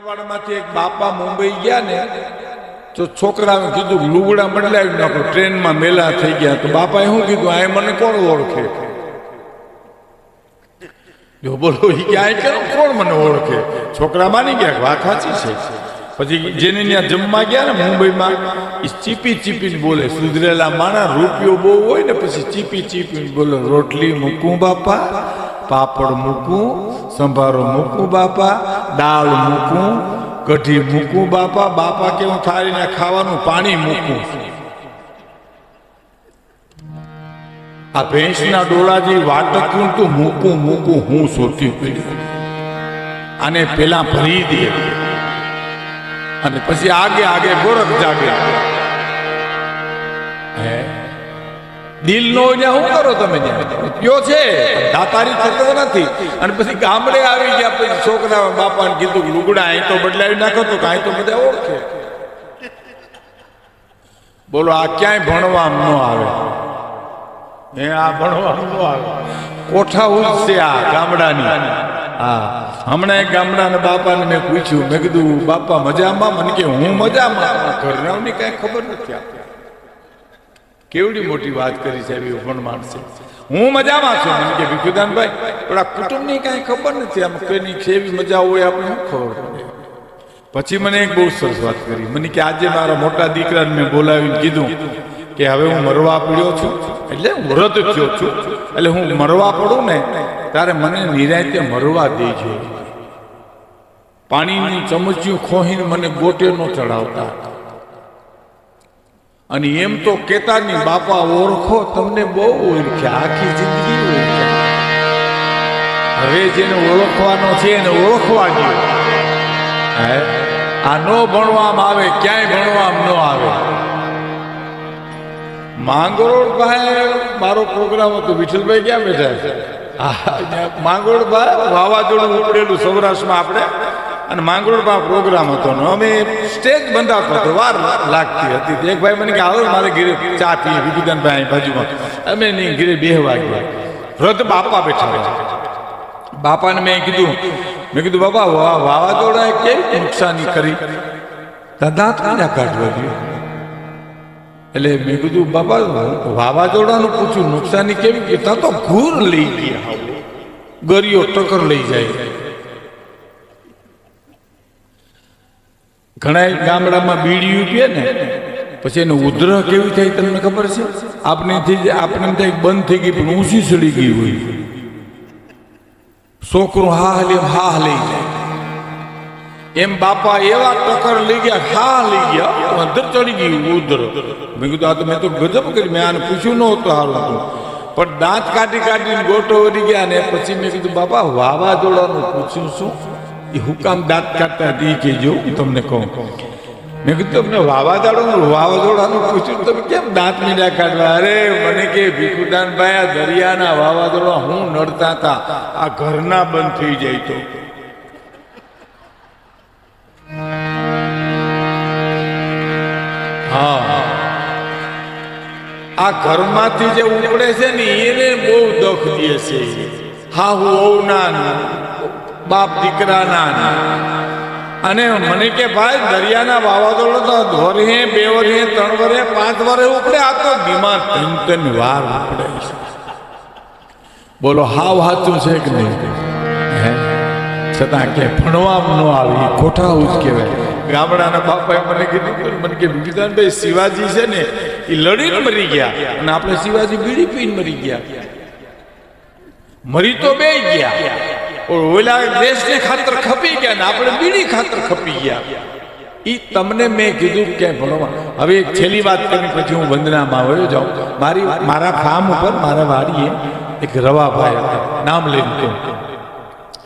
કાઠિયાવાડમાંથી એક બાપા મુંબઈ ગયા ને, તો છોકરાને કીધું, લુગડા બદલાવી નાખો, ટ્રેનમાં મેલા થઈ ગયા. તો બાપાએ શું કીધું, આ મને કોણ ઓળખે? જો બોલો એ ક્યાંય કે, કોણ મને ઓળખે? છોકરા માની ગયા વાત સાચી છે પછી જેને ત્યાં જમવા ગયા ને મુંબઈમાં એ ચીપી ચીપી બોલે, સુધરેલા માણા રૂપિયો બહુ હોય ને, પછી ચીપી ચીપી બોલે, રોટલી મૂકું બાપા, પાપડ મૂકું, સંભારો મૂકું બાપા દાળ મૂકું, કઢી મૂકું બાપા બાપા કેવું થાળીને ખાવાનું, પાણી મૂકું. આ ભેંસના ડોળાજી વાટકું તું મૂકું મૂકું, હું સોટી પડ્યું આને પેલા ભરી દે. અને પછી આગે આગે ગોરખ જાગે. હે? દિલ નો જ્યાં શું કરો તમે ત્યાં? કયો છે. દાતારી થતો નથી. અને પછી ગામડે આવી ગયા, પછી છોકરા બાપાને કીધું કે લુગડા અહીં તો બદલાવી નાખો તો કાંઈ તો બધા ઓળખે. બોલો, આ ક્યાંય ભણવામાં ન આવે? એ આ ભણવાનું ન આવે. કોઠા ઉજ છે આ ગામડાની? હા. હમણાં એક ગામડાના બાપાને મેં પૂછ્યું. મેં કીધું, બાપા, મજામાં? મને કે, હું મજામાં? ઘરનાઓની કાંઈ ખબર નથી આપતી કેવડી મોટી વાત કરી છે એવી પણ માણસે. હું મજામાં છું. મને કે ભીખુદાનભાઈ પણ આ કુટુંબની કાંઈ ખબર નથી. આમ કોઈની કેવી મજા હોય આપણે શું ખબર પડે? પછી મને એક બહુ સરસ વાત કરી. મને કે આજે મારા મોટા દીકરાને મેં બોલાવીને કીધું કે હવે હું મરવા પડ્યો છું. એટલે હું વ્રત થયો છું. એટલે હું મરવા પડું ને, ત્યારે મને નિરાયતે મરવા દેજો. પાણીની ચમચિયું ખોહીને મને ગોટે ન ચડાવતા. અને એમ તો કેતા ની બાપા ઓળખો, તમને બહુ ઓળખ્યા આખી જિંદગી ઓળખ્યા હવે જેને ઓળખવાનો છે, એને ઓળખવા ગયો હે? આ ન ભણવામાં આવે, ક્યાંય ભણવામાં ન આવે. માંગરોળ ભાઈ, મારો પ્રોગ્રામ હતો, વિઠ્ઠલભાઈ ક્યાં બેઠા છે? માંગરોળ ભાઈ, વાવાઝોડું ઉપડેલું સૌરાષ્ટ્રમાં આપણે. અને માંગરોળમાં પ્રોગ્રામ હતો ને, અમે સ્ટેજ બંધાતો હતો, વાર લાગતી હતી. એક ભાઈ મને કે આવો મારે ઘરે ચા પીએ વિભૂદાનભાઈ બાજુમાં. અમે નહીં ઘરે બેહવા ગયા. રથ બાપા બેઠા હતા. બાપાને મેં કીધું મેં કીધું, બાપા, વા વાવાઝોડાએ કેવી નુકસાની કરી? દાદા ક્યાં કાઢવા દો એટલે મેં કીધું, બાપા, વાવાઝોડાનું પૂછ્યું, નુકસાની કેવી? કે તો ઘૂર લઈ ગયા. ગરીઓ ટકર લઈ જાય. ઘણા ગામડામાં બીડી પીએ ને, પછી એને ઉધ્રહ કેવી થાય તમને ખબર છે? આપણે થી આપણે થાય બંધ થઈ ગઈ, પણ ઊંચી ચડી ગઈ હોય. છોકરો હા હાલે હા લઈ જાય એમ બાપા એવા ટકર લઈ ગયા હા લઈ ગયા અંદર ચડી ગયું ઉધર મેં કીધું, આ તો મેં તો ગજબ કરી મેં આને પૂછ્યું નહોતું હાલ હતું પણ દાંત કાઢી કાઢીને ગોટો વળી ગયા ને, પછી મેં કીધું, બાપા, વાવાઝોડાનું પૂછ્યું શું? એ હુકામ દાંત કાઢતા હતી કે જો હું તમને કહું. મેં કીધું, તમને વાવાઝોડાનું વાવાઝોડાનું પૂછ્યું, તમે કેમ દાંત મીંડા કાઢવા? અરે, મને કે, ભીખુદાનભાઈ, આ દરિયાના વાવાઝોડા હું નડતા હતા. આ ઘરના બંધ થઈ જાય તો. હા. આ ઘરમાંથી જે ઉપડે છે ને, એને બહુ દુઃખ દે છે. હા, હું ના બાપ દીકરાના. અને મને કે ભાઈ, દરિયાના વાવાઝોડો તો ધોરીએ બે વરે ત્રણ વરે, પાંચ વરે ઉપડે. આ તો બીમાર ત્રણ વાર ઉપડે બોલો, હાવ સાચું છે કે નહીં? હે? છતાં કે ભણવામાં ન આવી ખોટા જ કહેવાય. ગામડાના બાપાએ મને કીધું મને કે વિધાનભાઈ શિવાજી છે ને, એ લડીને મરી ગયા. અને આપણે શિવાજી બીડી પીને મરી ગયા. મરી તો બે ગયા. ઓલા દેશને ખાતર ખપી ગયા ને આપણે બીડી ખાતર ખપી ગયા. ઈ તમને મેં કીધું કે ભણવા હવે એક છેલ્લી વાત કરી, પછી હું વંદનામાં આવ્યો જાઉં. મારી, મારા ફાર્મ ઉપર, મારા વાડીએ એક રવાભાઈ હતા, નામ લઈને કહું.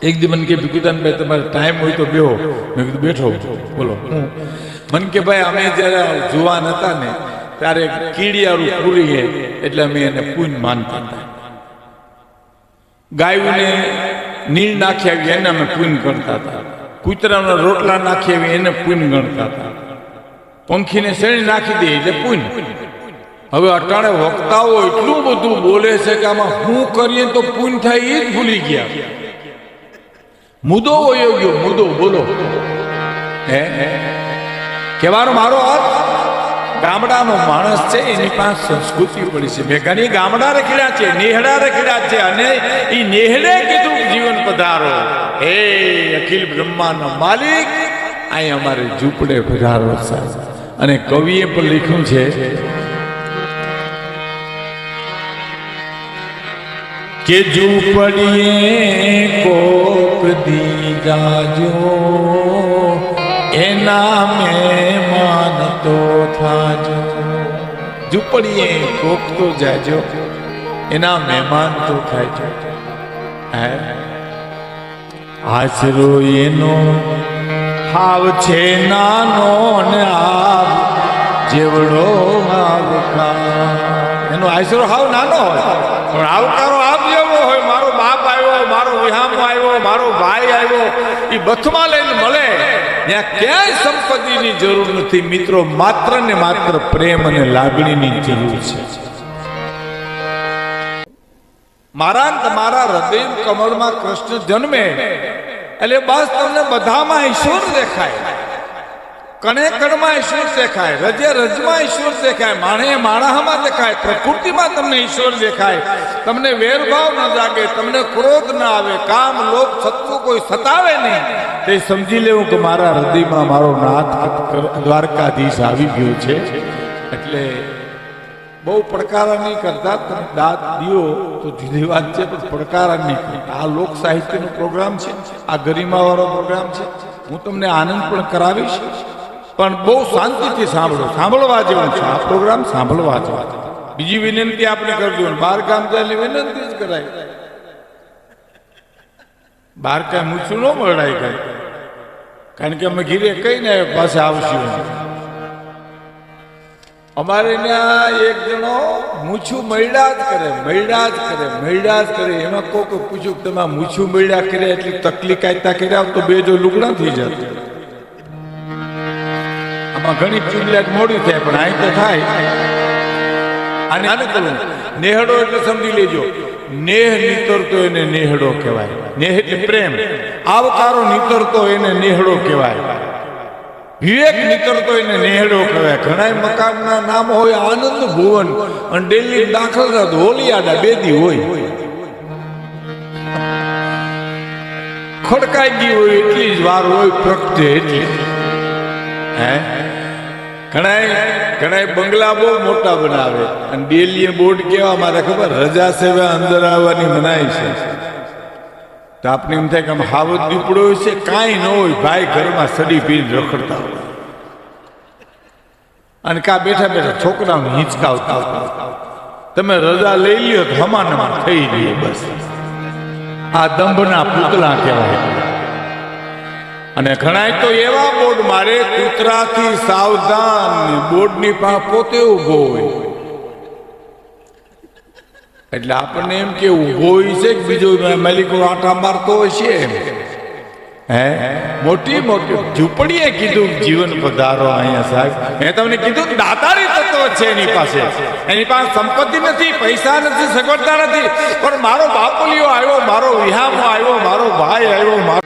એક દી મને કે ભીખુદાનભાઈ તમારે ટાઈમ હોય તો બેહો. મેં કીધું, બેઠો. બોલો. મને કે, ભાઈ, અમે જ્યારે જુવાન હતા ને, ત્યારે કીડિયારું પૂરીએ એટલે અમે એને પૂન માનતા હતા. ગાયોને નીર નાખી આવી એને અમે પૂન કરતા હતા. કૂતરાના રોટલા નાખી આવી એને પૂન ગણતા હતા. પંખીને શેણી નાખી દે એટલે પૂન. હવે અટાણે વક્તાઓ એટલું બધું બોલે છે કે આમાં હું કરીએ તો પૂન થાય એ જ ભૂલી ગયા. મુદો વયો ગયો મુદો બોલો. હે? કહેવાનો મારો અર્થ ગામડાનો માણસ છે, એની પાસે સંસ્કૃતિ પડી છે. મેં ઘણી ગામડા રખડ્યા છે નેહડા રખડ્યા છે, અને એ નેહડે કીધું, જીવન પધારો. હે, અખિલ બ્રહ્માનો માલિક, અહીં અમારે ઝૂંપડે પધારો સાહેબ અને કવિએ પણ લખ્યું છે, કે ઝૂંપડીએ કોક દી જાજો એના મહેમાન તો થાજો. ઝૂંપડીએ કોકતો જાજો. એના મહેમાન તો થાજો. આશરો એનો હાવ છે નાનો ને આવ જેવડો આવકાર એનો આશરો હાવ નાનો હોય. પણ આવકારો આપ જેવો હોય. મારો બાપ આવ્યો, મારો વિહામો આવ્યો, મારો ભાઈ આવ્યો એ બથમાં લઈને મળે. ત્યાં ક્યાંય સંપત્તિની જરૂર નથી. મિત્રો, માત્ર ને માત્ર પ્રેમ અને લાગણીની જરૂર છે. મારા તમારા હૃદય કમળમાં કૃષ્ણ જન્મે. એટલે બસ તમને બધામાં ઈશ્વર દેખાય. કણે કણમાં ઈશ્વર દેખાય, રજે રજમાં ઈશ્વર દેખાય, માણે માણામાં દેખાય, પ્રકૃતિમાં તમને ઈશ્વર દેખાય. તમને વેરભાવ ન જાગે, તમને ક્રોધ ન આવે, કામ, લોભ સત્વ કોઈ સતાવે નહીં. તે સમજી લેવું કે મારા હૃદયમાં મારો નાથ દ્વારકાધીશ આવી ગયો છે. એટલે બહુ પડકારા નહીં કરતા. તમે દાંત દિયો તો જુદી વાત છે, પણ પડકારા નહીં કરતા. આ લોક સાહિત્યનો પ્રોગ્રામ છે, આ ગરિમાવાળો પ્રોગ્રામ છે. હું તમને આનંદ પણ કરાવીશ, પણ બહુ શાંતિથી સાંભળો. સાંભળવા જેવું છે. આ પ્રોગ્રામ સાંભળવા જેવો છે. બીજી વિનંતી આપણે કરજો. બાર ગામ ચાલી વિનંતી જ કરાય. બાર કાંઈ મૂછું ન મળાય કાંઈ. કારણ કે અમે ઘીરે કહીને પાસે આવશું. અમારે ત્યાં એક જણો મૂછું મૈડા જ કરે મૈડા જ કરે મૈડા જ કરે. એમાં કોક પૂછ્યું કે તમે મૂછું મૈડા કર્યા એટલી તકલીફ કાયતા કર્યા તો બે જો લુગડા થઈ જાય આમાં ઘણી ચૂંટણી મોડી થાય, પણ અહીં તો થાય. અને આને કરું નેહડો એટલે સમજી લેજો. નેહ નીતરતો એને નેહડો કહેવાય. નેહ એટલે પ્રેમ. આવકારો નીતરતો એને નેહડો કહેવાય. વિવેક નીતરતો એને નેહડો કહેવાય. ઘણા મકાનના નામ હોય આનંદ ભુવન, અને ડેલી દાખલ હોલિયાડા બેદી હોય. ખડકાઈ ગઈ હોય એટલી જ વાર હોય પ્રગટે એટલી. હે? ઘણા ઘણા બંગલા બહુ મોટા બનાવે. અને ડેલીએ બોર્ડ કેવા મારે ખબર? રજા સેવા અંદર આવવાની મનાય છે. તો આપણે એમ થાય કે આમ હાવત દીપડો છે, કાંઈ ન હોય. ભાઈ ઘરમાં સડી પીને રખડતા હોય. અને કા બેઠા બેઠા છોકરાઓને હિંચકાવતા આવતા તમે રજા લઈ લ્યો તો હમાનમાં થઈ ગઈ બસ. આ દંભના પૂતળા કહેવાય. અને ઘણા તો એવા બોર્ડ મારે કૂતરાથી સાવધાન બોર્ડની પાસે પોતે ઊભો હોય. એટલે આપણને એમ કે ઊભો હોય છે બીજો માલિકો આટા મારતો એમ. હે? મોટી મોટી ઝૂંપડીએ કીધું જીવન પધારો અહીંયા સાહેબ. મેં તમને કીધું દાતારી તત્વ છે એની પાસે. એની પાસે સંપત્તિ નથી, પૈસા નથી, સગવડતા નથી. પણ મારો બાપુલિયો આવ્યો, મારો વિહામો આવ્યો, મારો ભાઈ આવ્યો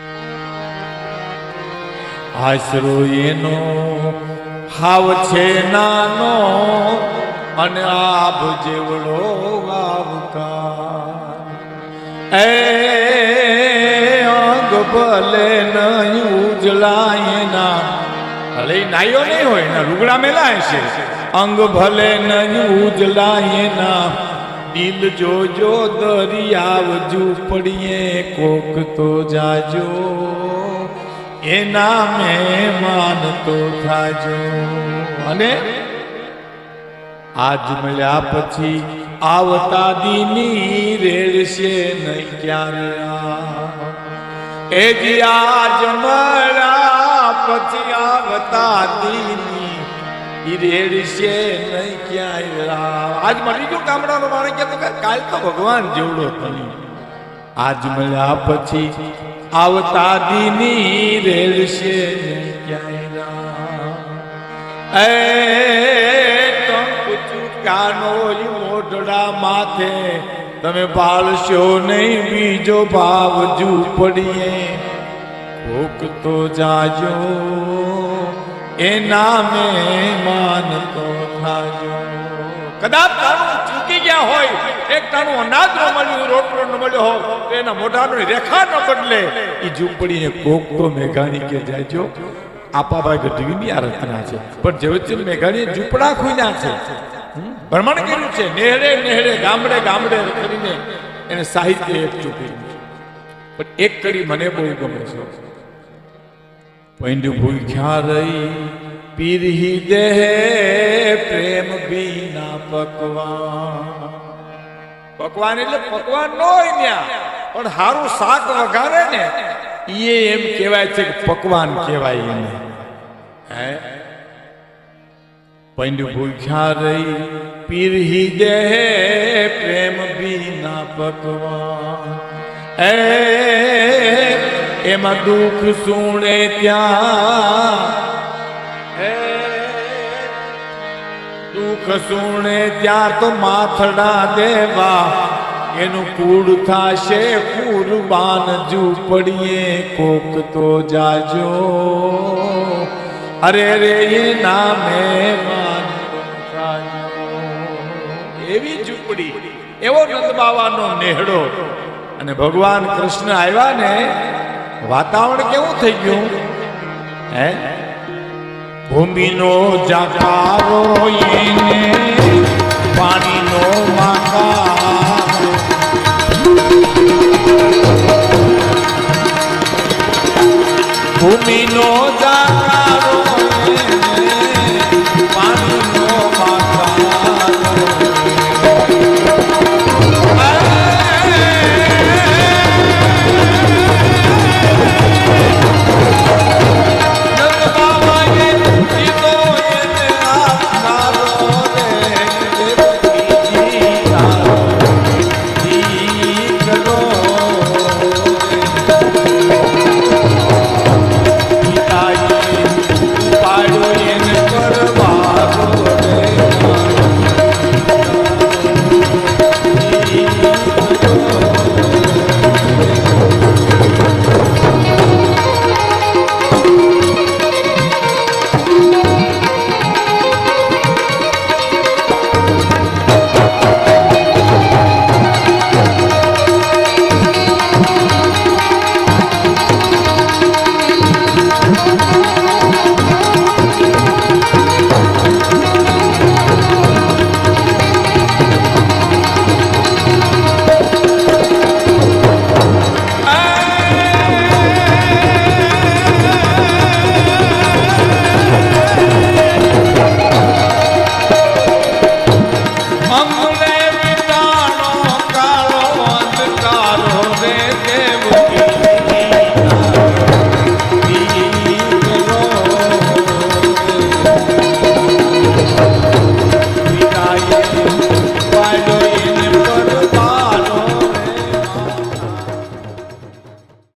આશરો એનો હાવ છે નાનો અને આભ જેવડો આવકા એ અંગ ભલે નહીં ઉજળાય ના. ભલે નાયો નહીં હોય એના રૂગડા મેલાય છે. અંગ ભલે નહીં ઉજળાય ના. દિલ જોજો દરિયાવ ઝૂંપડીએ કોક તો જાજો. એના મહેમાન તો થાજો અને આજ મળ્યા પછી આવતા દીની રેડશે નહીં ક્યારે. એ જી આજ મળ્યા પછી આવતા દીની રેડશે નહીં ક્યારે. આજ મળી ગયું ગામડાનો માણસ કે કાલ તો ભગવાન જેવડો બન્યો આજ મળ્યા પછી આવતા દીની રેલશે ક્યાંય એ ચૂકાનો મોઢડા માથે, તમે પાળશો નહીં, બીજો ભાવ ઝૂંપડીએ. કોક તો જાજો, એ નામે માનતો થાજો. કદાચ તારું ચૂકી ગયા હોય એક તારું અનાજ ન મળ્યું રોટલો ન મળ્યો હોય તો એના મોઢાનો રેખા ન બદલે. એ ઝૂંપડીને કોક તો મેઘાણી કે જાજો આપાભાઈ ગઢવીની આ રચના છે. પણ જેવચંદ મેઘાણીએ ઝૂંપડા ખુલ્યા છે. ભ્રમણ કર્યું છે. નેહડે નેહડે ગામડે ગામડે કરીને એને સાહિત્ય એક ચૂક્યું પણ એક કરી મને બહુ ગમે છે પૈંડુ ભૂખ્યા રહી, પીરહી દેહ પ્રેમ બીના પકવાન. પકવાન એટલે પકવાન ન હોય ત્યાં પણ સારું શાક વઘારે ને એ એમ કહેવાય છે કે પકવાન કહેવાય એને. હે? પંડ ભૂખ્યા રહી પીરહી દે પ્રેમ બીના પકવાન એ એમાં દુઃખ સુણે ત્યાં દુઃખ સુણે ત્યાં તો માથડા દેવા. એનું કુડ થાશે, કુરબાન ઝૂંપડીએ કોક તો જાજો. અરે રે, એ નામે એવી ઝૂંપડી એવો નંદબાવાનો નેહડો. અને ભગવાન કૃષ્ણ આવ્યા ને, વાતાવરણ કેવું થઈ ગયું? હે? ભૂમિનો જાકારો એને પાણીનો માકારો ભૂમિનો જા